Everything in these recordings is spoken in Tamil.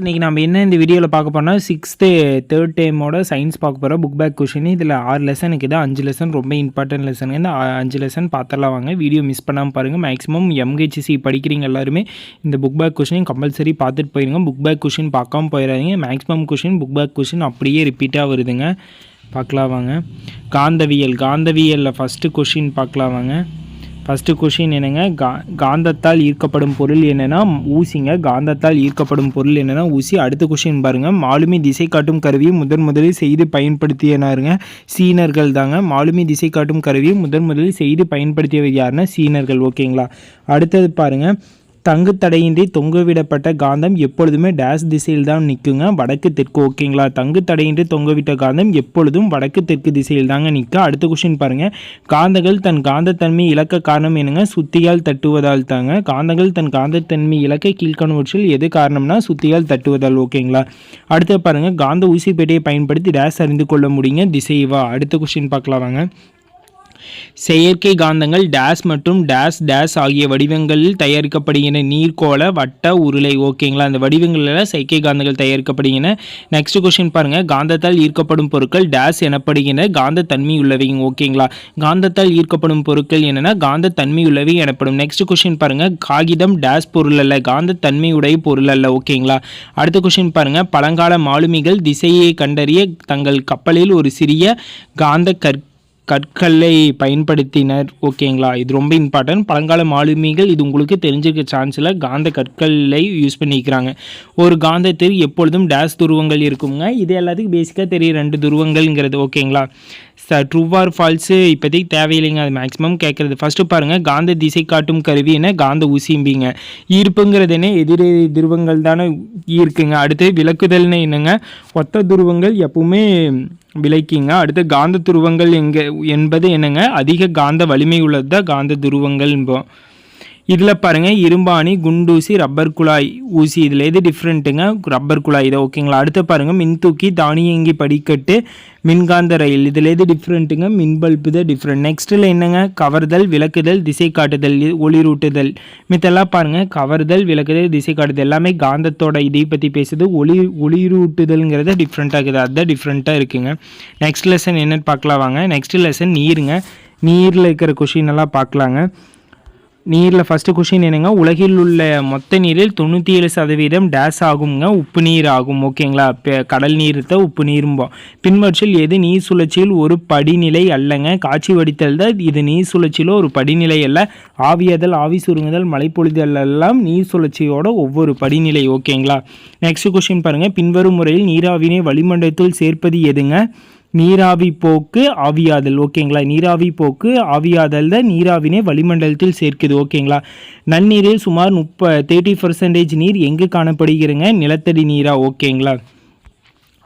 இன்றைக்கி நம்ம என்ன இந்த வீடியோவில் பார்க்க போனால் சிக்ஸ்த்து தேர்ட் டைமோட சயின்ஸ் பார்க்க போகிறோம் புக் பேக் கொஷின் இதில் ஆறு லெசன் இருக்குது. அஞ்சு லெசன் ரொம்ப இம்பார்ட்டன்ட் லெசன் இந்த அஞ்சு லெசன் பார்த்துடலாம் வாங்க. வீடியோ மிஸ் பண்ணாமல் பாருங்கள் மேக்ஸிமம் எம்ஹெச்சிசி படிக்கிறீங்க எல்லாருமே இந்த புக் பேக் கொஷினையும் கம்பல்சரி பார்த்துட்டு போயிருங்க. புக் பேக் கொஷின் பார்க்காம போயிடாதீங்க. Maximum question book back question அப்படியே ரிப்பீட்டாக வருதுங்க. பார்க்கலாம் வாங்க. காந்தவியல். காந்தவியலில் ஃபஸ்ட்டு கொஷின் பார்க்கலாம் வாங்க. ஃபஸ்ட்டு கொஷின் என்னங்க? கா காந்தத்தால் ஈர்க்கப்படும் பொருள் என்னென்னா ஊசிங்க. காந்தத்தால் ஈர்க்கப்படும் பொருள் என்னென்னா ஊசி. அடுத்த கொஷின் பாருங்கள் மாலுமி திசை காட்டும் கருவியை முதன் முதலில் செய்து பயன்படுத்தியனாருங்க? சீனர்கள் தாங்க. மாலுமி திசை காட்டும் கருவியை முதன் முதலில் செய்து பயன்படுத்தியவர் யாருன்னா சீனர்கள். ஓகேங்களா அடுத்தது பாருங்கள் தங்கு தடையின்றி தொங்கவிடப்பட்ட காந்தம் எப்பொழுதுமே டேஷ் திசையில் தான் நிற்குங்க. வடக்கு தெற்கு ஓகேங்களா தங்கு தடையின்றி தொங்கவிட்ட காந்தம் எப்பொழுதும் வடக்கு தெற்கு திசையில் தாங்க நிற்க. அடுத்த கொஷின் பாருங்கள் காந்தங்கள் தன் காந்தத்தன்மை இழக்க காரணம் என்னங்க? சுத்தியால் தட்டுவதால் தாங்க. காந்தங்கள் தன் காந்தத்தன்மை இழக்க கீழ்கணுவற்றில் எது காரணம்னா? சுத்தியால் தட்டுவதால் ஓகேங்களா அடுத்து பாருங்கள் காந்த ஊசிப்பேட்டையை பயன்படுத்தி டேஷ் அறிந்து கொள்ள முடியுங்க. திசைவா அடுத்த கொஷின் பார்க்கலாம் வாங்க. செயற்கை காந்தங்கள் டேஸ் மற்றும் டேஸ் டேஸ் ஆகிய வடிவங்களில் தயாரிக்கப்படுகின்ற நீர்க்கோள வட்ட உருளை ஓகேங்களா அந்த வடிவங்களில் செயற்கை காந்தங்கள் தயாரிக்கப்படுகின்றன. நெக்ஸ்ட் கொஸ்டின் பாருங்கள் காந்தத்தால் ஈர்க்கப்படும் பொருட்கள் டேஸ் எனப்படுகின்ற காந்த தன்மை உள்ளவை ஓகேங்களா காந்தத்தால் ஈர்க்கப்படும் பொருட்கள் என்னென்னா காந்த தன்மை உள்ளவை எனப்படும். நெக்ஸ்ட் கொஸ்டின் பாருங்கள் காகிதம் டேஸ் பொருள் அல்ல காந்த உடைய பொருள் அல்ல ஓகேங்களா அடுத்த கொஸ்டின் பாருங்கள் பழங்கால மாலுமிகள் திசையை கண்டறிய தங்கள் கப்பலில் ஒரு சிறிய காந்த கற் கற்களை பயன்படுத்தினர். ஓகேங்களா இது ரொம்ப இம்பார்ட்டன்ட் பழங்கால மாலுமிகள் இது உங்களுக்கு தெரிஞ்சிருக்க சான்ஸில் காந்த கற்களை யூஸ் பண்ணிக்கிறாங்க. ஒரு காந்தத்தில் எப்பொழுதும் டேஸ் துருவங்கள் இருக்குங்க. இது எல்லாத்துக்கும் பேசிக்காக தெரியும் ரெண்டு துருவங்கள்ங்கிறது. ஓகேங்களா ச ட்ரூ ஆர் ஃபால்ஸு இப்போதைக்கு தேவையில்லைங்க. அது மேக்ஸிமம் கேட்குறது. ஃபஸ்ட்டு பாருங்கள் காந்த திசை காட்டும் கருவி என்ன? காந்த ஊசிம்பிங்க ஈர்ப்புங்கிறது என்ன? எதிரே துருவங்கள் தானே ஈர்க்குங்க அடுத்து விளக்குதல்னு என்னங்க? ஒத்த துருவங்கள் எப்பவுமே விளக்கிங்க. அடுத்து காந்த துருவங்கள் எங்கே என்பது என்னங்க? அதிக காந்த வலிமை உள்ளது தான் காந்த துருவங்கள் என்போம். இதில் பாருங்கள் இரும்பாணி குண்டூசி ரப்பர் குழாய். ஊசி இதில் எது டிஃப்ரெண்ட்டுங்க ரப்பர் குழாய் இதை ஓகேங்களா அடுத்து பாருங்கள் மின்தூக்கி தானியங்கி படிக்கட்டு மின்காந்த ரயில். இதில் எது டிஃப்ரெண்ட்டுங்க மின்பல்பு தான் டிஃப்ரெண்ட் நெக்ஸ்ட்டில் என்னங்க? கவர்தல் விளக்குதல் திசை காட்டுதல் ஒளிரூட்டுதல். மித்தெல்லாம் பாருங்கள் கவர்தல் விளக்குதல் திசை காட்டுதல். எல்லாமே காந்தத்தோட இதை பற்றி பேசுது. ஒளி ஒளிரூட்டுதல்ங்கிறத டிஃப்ரெண்ட்டாக இருக்குது. அதுதான் டிஃப்ரெண்ட்டாக இருக்குங்க. நெக்ஸ்ட் லெசன் என்னென்னு பார்க்கலாம் வாங்க. நெக்ஸ்ட் லெசன் நீருங்க. நீரில் இருக்கிற கொஷின் எல்லாம் பார்க்கலாங்க. நீரில் ஃபஸ்ட்டு கொஷின் என்னங்க? உலகில் உள்ள மொத்த நீரில் தொண்ணூற்றி ஏழு சதவீதம் டேஸ் ஆகுங்க உப்பு நீர் ஆகும் ஓகேங்களா? இப்போ கடல் நீர் தான் உப்பு நீரும்போம் பின்வற்றில் எது நீர் சுழற்சியில் ஒரு படிநிலை அல்லங்க? காட்சி வடித்தல் தான் இது நீர் சுழற்சியில் ஒரு படிநிலை அல்ல. ஆவியாதல் ஆவி சுருங்குதல் மழைப்பொழிதல் எல்லாம் நீர் சுழற்சியோட ஒவ்வொரு படிநிலை ஓகேங்களா? நெக்ஸ்ட் கொஷின் பாருங்கள் பின்வரும் முறையில் நீராவினை வளிமண்டலத்தில் சேர்ப்பது எதுங்க? நீராவி போக்கு ஆவியாதல் ஓகேங்களா? நீராவி போக்கு ஆவியாதல் தான் நீராவினை வளிமண்டலத்தில் சேர்க்குது ஓகேங்களா? நன்னீரில் சுமார் முப்ப தேர்ட்டி பர்சன்டேஜ் நீர் எங்கே காணப்படுகிறங்க? நிலத்தடி நீரா ஓகேங்களா?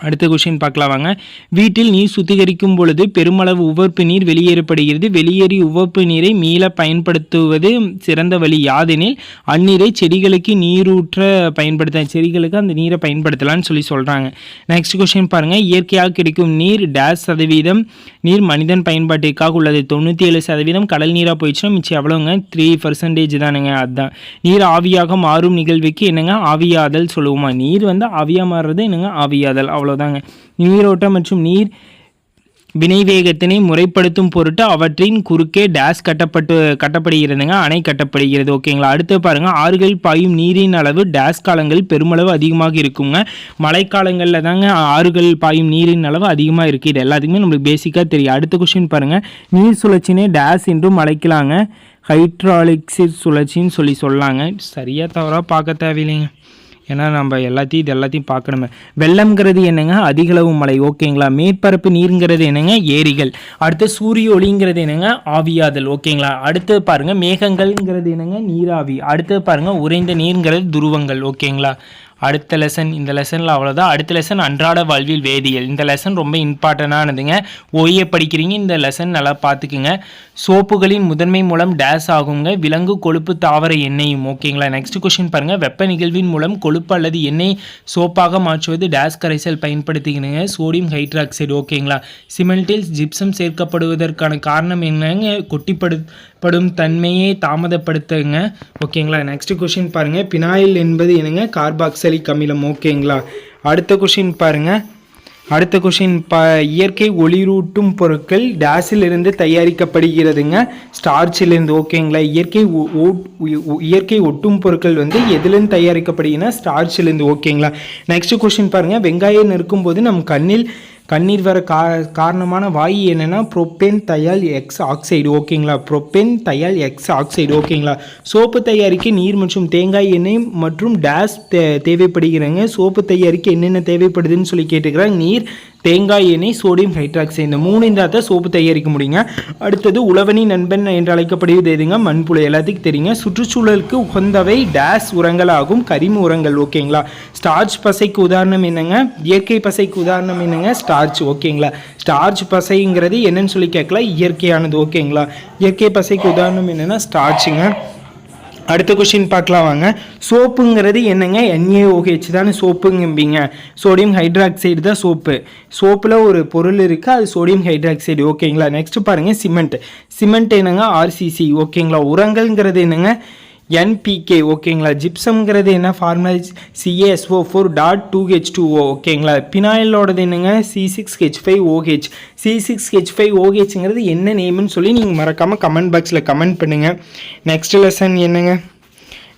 அடுத்த கொஷின் பார்க்கலாம் வாங்க. வீட்டில் நீர் சுத்திகரிக்கும் பொழுது பெருமளவு உவர்ப்பு நீர் வெளியேறப்படுகிறது. வெளியேறி உவர்ப்பு நீரை மீள பயன்படுத்துவது சிறந்த வழி யாதெனில் அந்நீரை செடிகளுக்கு நீரூற்ற பயன்படுத்த செடிகளுக்கு அந்த நீரை பயன்படுத்தலாம்னு சொல்லி சொல்கிறாங்க நெக்ஸ்ட் கொஷின் பாருங்கள் இயற்கையாக கிடைக்கும் நீர் டேஷ் சதவீதம் நீர் மனிதன் பயன்பாட்டிற்காக உள்ளது. தொண்ணூற்றி ஏழு சதவீதம் கடல் நீராக போயிடுச்சுன்னா மிச்சம் எவ்வளோங்க த்ரீ பர்சன்டேஜ் தானுங்க. அதுதான் நீர் ஆவியாக மாறும் நிகழ்வுக்கு என்னங்க? ஆவியாதல் சொல்லுவோமா? நீர் வந்து ஆவியாக மாறுறது என்னங்க? ஆவியாதல். அவ்வளோ அவ்வளோதாங்க நீரோட்டம் மற்றும் நீர் வினைவேகத்தினை முறைப்படுத்தும் பொருட்டு அவற்றின் குறுக்கே டேஸ் கட்டப்பட்டு கட்டப்படுகிறதுங்க அணை கட்டப்படுகிறது. ஓகேங்களா? அடுத்து பாருங்க ஆறுகள் பாயும் நீரின் அளவு டேஸ் காலங்கள் பெருமளவு அதிகமாக இருக்குங்க. மழைக்காலங்களில் தாங்க ஆறுகள் பாயும் நீரின் அளவு அதிகமாக இருக்குது இது எல்லாத்துக்குமே நம்மளுக்கு பேசிக்காக தெரியும். அடுத்த கொஸ்டின் பாருங்கள் நீர் சுழற்சினே டேஸ் என்றும் அழைக்கலாங்க. ஹைட்ராலிக்ஸ் சுழற்சின்னு சொல்லி சொல்லாங்க. சரியாக தவறாக பார்க்க தேவையில்லைங்க. ஏன்னா நம்ம எல்லாத்தையும் இது எல்லாத்தையும் பார்க்கணுமே. வெள்ளம்ங்கிறது என்னங்க? அதிகளவு மழை. ஓகேங்களா? மேற்பரப்பு நீருங்கிறது என்னங்க? ஏரிகள். அடுத்து சூரிய ஒளிங்கிறது என்னங்க? ஆவியாதல். ஓகேங்களா? அடுத்து பாருங்க மேகங்கள்ங்கிறது என்னங்க? நீராவி. அடுத்து பாருங்கள் உறைந்த நீருங்கிறது துருவங்கள். ஓகேங்களா? அடுத்த லெசன் இந்த லெசனில் அவ்வளோதான் அடுத்த லெசன் அன்றாட வாழ்வில் வேதியியல். இந்த லெசன் ரொம்ப இம்பார்ட்டண்டானதுங்க ஓஏ படிக்கிறீங்க இந்த லெசன் நல்லா பார்த்துக்குங்க. சோப்புகளின் முதன்மை மூலம் டேஸ் ஆகுங்க. விலங்கு கொழுப்பு தாவர எண்ணெயும் ஓகேங்களா நெக்ஸ்ட் கொஷின் பாருங்கள் வெப்ப நிகழ்வின் மூலம் கொழுப்பு அல்லது எண்ணெய் சோப்பாக மாற்றுவது டேஸ் கரைசல் பயன்படுத்திக்கணுங்க சோடியம் ஹைட்ராக்சைடு ஓகேங்களா சிமெண்டில் ஜிப்சம் சேர்க்கப்படுவதற்கான காரணம் என்னங்க? கொட்டிப்படு படும் தன்மையை தாமதப்படுத்துங்க. ஓகேங்களா? நெக்ஸ்ட் கொஷின் பாருங்கள் பினாயில் என்பது என்னங்க? கார்பாக்சலிக் அமிலம் ஓகேங்களா? அடுத்த கொஷின் பாருங்கள் அடுத்த கொஷின் ப இயற்கை ஒளிரூட்டும் பொருட்கள் டேஸிலிருந்து தயாரிக்கப்படுகிறதுங்க. ஸ்டார்ச்சிலிருந்து ஓகேங்களா? இயற்கை ஓட்- இயற்கை ஒட்டும் பொருட்கள் வந்து எதுலேருந்து தயாரிக்கப்படுகிறதுனா ஸ்டார்ச்சிலிருந்து ஓகேங்களா? நெக்ஸ்ட் கொஷின் பாருங்கள் வெங்காயம் இருக்கும்போது நம் கண்ணில் கண்ணீர் வர கா காரணமான வாயு என்னென்னா ப்ரோப்பேன் தயால் எக்ஸ் ஆக்சைடு ஓகேங்களா ப்ரொப்பேன் தயால் எக்ஸ் ஆக்சைடு ஓகேங்களா சோப்பு தயாரிக்க நீர் மற்றும் தேங்காய் எண்ணெய் மற்றும் டேஸ் தே தேவைப்படுகிறாங்க. சோப்பு தயாரிக்க என்னென்ன தேவைப்படுதுன்னு சொல்லி கேட்டுக்கிறாங்க. நீர் தேங்காய் எண்ணெய் சோடியம் ஹைட்ராக்சைடு இந்த மூணு இருந்தால் சோப்பு தயாரிக்க முடியுங்க. அடுத்தது உழவனி நண்பன் என்று அழைக்கப்படுவது எதுங்க? மண்புழு எல்லாத்துக்கும் தெரியுங்க. சுற்றுச்சூழலுக்கு உகந்தவை டேஸ் உரங்கள் ஆகும். கரிம உரங்கள் ஓகேங்களா ஸ்டார்ச் பசைக்கு உதாரணம் என்னங்க? இயற்கை பசைக்கு உதாரணம் என்னங்க? ஸ்டார்ச் ஓகேங்களா ஸ்டார்ச் பசைங்கிறது என்னன்னு சொல்லி கேட்கலாம். இயற்கையானது ஓகேங்களா இயற்கை பசைக்கு உதாரணம் என்னென்னா ஸ்டார்ச்சுங்க அடுத்த கொஷின் பார்க்கலாம் வாங்க. சோப்புங்கிறது என்னங்க? என்ஏஓஹெச் தானே சோப்புங்கம்பிங்க. சோடியம் ஹைட்ராக்சைடு தான் சோப்பு. சோப்பில் ஒரு பொருள் இருக்குது அது சோடியம் ஹைட்ராக்சைடு ஓகேங்களா நெக்ஸ்ட் பாருங்கள் சிமெண்ட் சிமெண்ட் என்னங்க? ஆர்சிசி ஓகேங்களா உரங்கள்ங்கிறது என்னங்க? என்பிகே ஓகேங்களா ஜிப்சம்ங்கிறது என்ன? Formula CaSO four dot two H two O ஓகேங்களா பினாயிலோடது என்னங்க? C six H five OH C six H five ஓஹெச்ங்கிறது என்ன நேம்னு சொல்லி நீங்கள் மறக்காமல் கமெண்ட் பாக்ஸில் கமெண்ட் பண்ணுங்கள் நெக்ஸ்ட் லெசன் என்னங்க?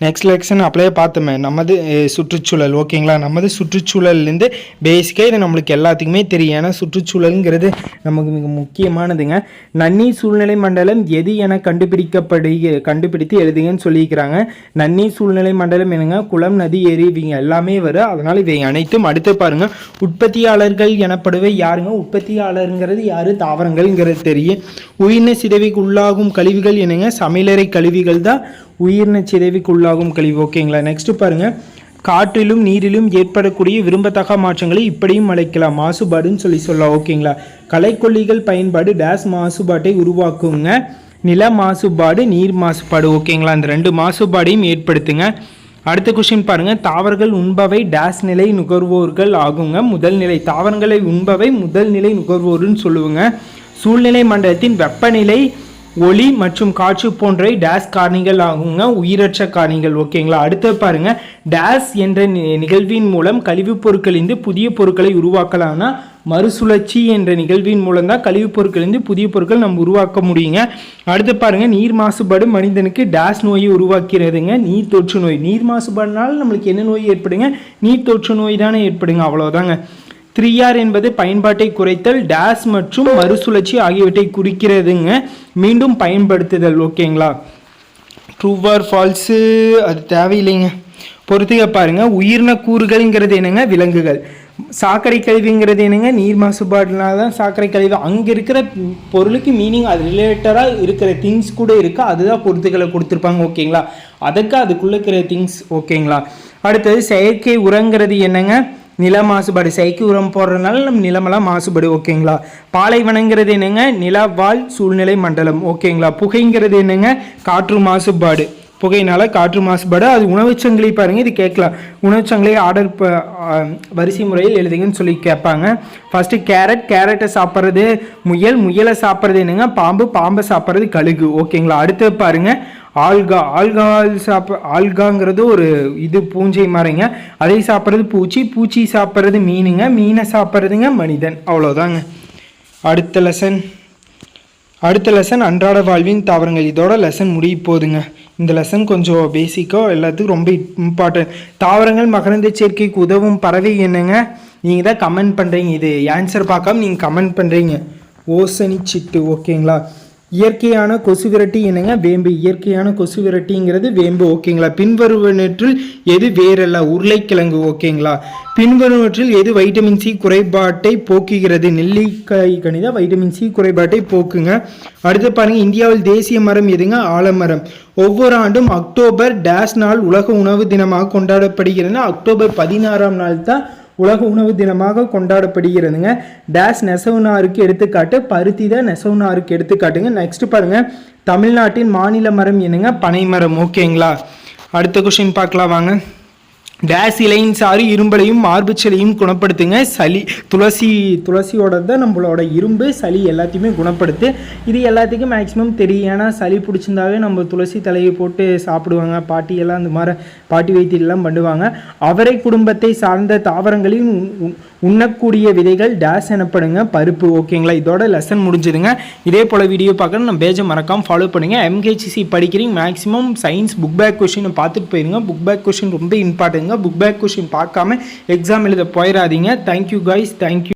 நெக்ஸ்ட் லெக்ஷன் அப்படியே பார்த்தோமே நமது சுற்றுச்சூழல் ஓகேங்களா நமது சுற்றுச்சூழல்லேருந்து பேசிக்காக இது நம்மளுக்கு எல்லாத்துக்குமே தெரியும். ஏன்னா சுற்றுச்சூழலுங்கிறது நமக்கு மிக முக்கியமானதுங்க. நன்னீர் சூழ்நிலை மண்டலம் எது என கண்டுபிடிக்கப்படுக கண்டுபிடித்து எழுதுங்கன்னு சொல்லியிருக்கிறாங்க. நன்னீர் சூழ்நிலை மண்டலம் என்னங்க? குளம் நதி ஏரி இவங்க எல்லாமே வரும். அதனால் இவை அனைத்தும் அடுத்து பாருங்கள் உற்பத்தியாளர்கள் எனப்படுவை யாருங்க? உற்பத்தியாளருங்கிறது யாரு? தாவரங்கள்ங்கிறது தெரியும். உயிரின சிதைவுக்கு உள்ளாகும் கழிவுகள் என்னங்க? சமையலறை கழிவுகள் தான் உயிரின சிதைவுக்கு உள்ளாகும் கழிவு ஓகேங்களா நெக்ஸ்ட் பாருங்க. காற்றிலும் நீரிலும் ஏற்படக்கூடிய விரும்பத்தக மாற்றங்களை இப்படியும் அழைக்கலாம். மாசுபாடுன்னு சொல்லி சொல்லலாம். ஓகேங்களா கலைக்கொல்லிகள் பயன்பாடு டேஸ் மாசுபாட்டை உருவாக்குங்க. நில மாசுபாடு நீர் மாசுபாடு. ஓகேங்களா அந்த ரெண்டு மாசுபாடையும் ஏற்படுத்துங்க. அடுத்த கொஸ்டின் பாருங்க. தாவரங்கள் உண்பவை டேஸ் நிலை நுகர்வோர்கள் ஆகுங்க. முதல் நிலை தாவரங்களை உண்பவை முதல் நிலை நுகர்வோர்னு சொல்லுவோங்க. சூழ்நிலை மண்டலத்தின் வெப்பநிலை ஒளி மற்றும் காற்று போன்றவை டேஸ் காரணிகள் ஆகுங்க. உயிரற்ற காரணிகள் ஓகேங்களா அடுத்து பாருங்க. டேஸ் என்ற நி- நிகழ்வின் மூலம் கழிவுப் பொருட்களிலிருந்து புதிய பொருட்களை உருவாக்கலாம்னா மறுசுழற்சி என்ற நிகழ்வின் மூலம் தான் கழிவுப் பொருட்களிலிருந்து புதிய பொருட்கள் நம்ம உருவாக்க முடியுங்க. அடுத்து பாருங்க. நீர் மாசுபாடு மனிதனுக்கு டேஸ் நோயை உருவாக்கிறதுங்க. நீர் தொற்று நோய். நீர் மாசுபாடுனால நம்மளுக்கு என்ன நோய் ஏற்படுங்க? நீர் தொற்று நோய் தானே ஏற்படுங்க. அவ்வளோதாங்க த்ரீ ஆர் என்பது பயன்பாட்டை குறைத்தல் டேஸ் மற்றும் மறுசுழற்சி ஆகியவற்றை குறிக்கிறதுங்க. மீண்டும் பயன்படுத்துதல் ஓகேங்களா? ட்ரூவார் ஃபால்ஸு அது தேவையில்லைங்க. பொறுத்துக்க பாருங்கள் உயிரின கூறுகள்ங்கிறது என்னங்க? விலங்குகள். சாக்கடை கழிவுங்கிறது என்னங்க? நீர் மாசுபாடுனால தான் சாக்கடை கழிவு. அங்கே இருக்கிற பொருளுக்கு மீனிங் அது ரிலேட்டடாக இருக்கிற திங்ஸ் கூட இருக்குது அதுதான் பொறுத்துக்களை கொடுத்துருப்பாங்க ஓகேங்களா? அதுக்கு அதுக்குள்ளே இருக்கிற திங்ஸ் ஓகேங்களா? அடுத்தது செயற்கை உரங்கிறது என்னங்க? நில மாசுபாடு செயற்கை உரம் போடுறதுனால நம்ம நிலமெல்லாம் மாசுபாடு ஓகேங்களா? பாலைவனங்கிறது என்னங்க? நிலவாழ் சூழ்நிலை மண்டலம் ஓகேங்களா? புகைங்கிறது என்னங்க? காற்று மாசுபாடு. புகையினால காற்று மாசுபாடு. அது உணவுச்சங்கிலி பாருங்கள் இது கேட்கலாம். உணவுச்சங்கிலி ஆர்டர் வரிசை முறையில் எழுதுங்கன்னு சொல்லி கேட்பாங்க. ஃபஸ்ட்டு கேரட் கேரட்டை சாப்பிட்றது முயல் முயலை சாப்பிட்றது என்னங்க? பாம்பு பாம்பை சாப்பிட்றது கழுகு ஓகேங்களா? அடுத்து பாருங்கள் ஆல்கா ஆல்கால் சாப்ப ஆல்காங்கிறது ஒரு இது பூஞ்சை மாதிரிங்க. அதை சாப்பிட்றது பூச்சி பூச்சி சாப்பிட்றது மீனுங்க மீனை சாப்பிட்றதுங்க மனிதன். அவ்வளோதாங்க. அடுத்த லெசன் அடுத்த லெசன் அன்றாட வாழ்வின் தாவரங்கள். இதோட லெசன் முடிய போகுதுங்க. இந்த லெசன் கொஞ்சம் பேசிக்காக எல்லாத்துக்கும் ரொம்ப இம்பார்ட்டன்ட் தாவரங்கள் மகரந்த சேர்க்கைக்கு உதவும் பறவை என்னங்க? நீங்கள் தான் கமெண்ட் பண்ணுறீங்க இது ஆன்சர் பார்க்காம நீங்கள் கமெண்ட் பண்ணுறீங்க ஓசனி சிட்டு ஓகேங்களா இயற்கையான கொசு விரட்டி என்னங்க? வேம்பு. இயற்கையான கொசு விரட்டிங்கிறது வேம்பு ஓகேங்களா பின்வருவனற்றில் எது வேறல்ல? உருளைக்கிழங்கு ஓகேங்களா பின்வருவற்றில் எது வைட்டமின் சி குறைபாட்டை போக்குகிறது? நெல்லிக்காய் கணிதா வைட்டமின் சி குறைபாட்டை போக்குங்க. அடுத்து பாருங்கள் இந்தியாவில் தேசிய மரம் எதுங்க? ஆலமரம். ஒவ்வொரு ஆண்டும் அக்டோபர் டேஷ் நாள் உலக உணவு தினமாக கொண்டாடப்படுகிறது. அக்டோபர் பதினாறாம் நாள் தான் உலக உணவு தினமாக கொண்டாடப்படுகிறதுங்க. டேஸ் நெசவு நாருக்கு எடுத்துக்காட்டு பருத்தி தான் நெசவு நாருக்கு எடுத்துக்காட்டுங்க. நெக்ஸ்ட் பாருங்க. தமிழ்நாட்டின் மாநில மரம் என்னங்க? பனை மரம் ஓகேங்களா அடுத்த கொஷின் பார்க்கலாம் வாங்க. டேஸ் இலையின் சாறு இரும்பலையும் மார்பு குணப்படுத்துங்க. சளி துளசி துளசியோட தான் நம்மளோட இரும்பு சளி எல்லாத்தையுமே குணப்படுத்து. இது எல்லாத்துக்கும் மேக்ஸிமம் தெரியும். ஏன்னா சளி பிடிச்சிருந்தாவே நம்ம துளசி தலையை போட்டு சாப்பிடுவாங்க. பாட்டியெல்லாம் அந்த மாதிரி பாட்டி வைத்தியெல்லாம் பண்ணுவாங்க. அவரை குடும்பத்தை சார்ந்த தாவரங்களின் உண்ணக்கூடிய விதைகள் டேஸ் எனப்படுங்க. பருப்பு ஓகேங்களா இதோட லெசன் முடிஞ்சுதுங்க இதே போல் வீடியோ பார்க்கணும் நம்ம பேஜை மறக்காமல் ஃபாலோ பண்ணுங்கள் எம்கேசிசி படிக்கிறீங்க மேக்ஸிமம் சயின்ஸ் புக் பேக் கொஷினை பார்த்துட்டு போயிருங்க. புக் பேக் கொஷின் ரொம்ப இம்பார்ட்டன்ங்க புக் பேக் கொஷின் பார்க்காம எக்ஸாம் எழுத போயிடாதீங்க. Thank you guys thank you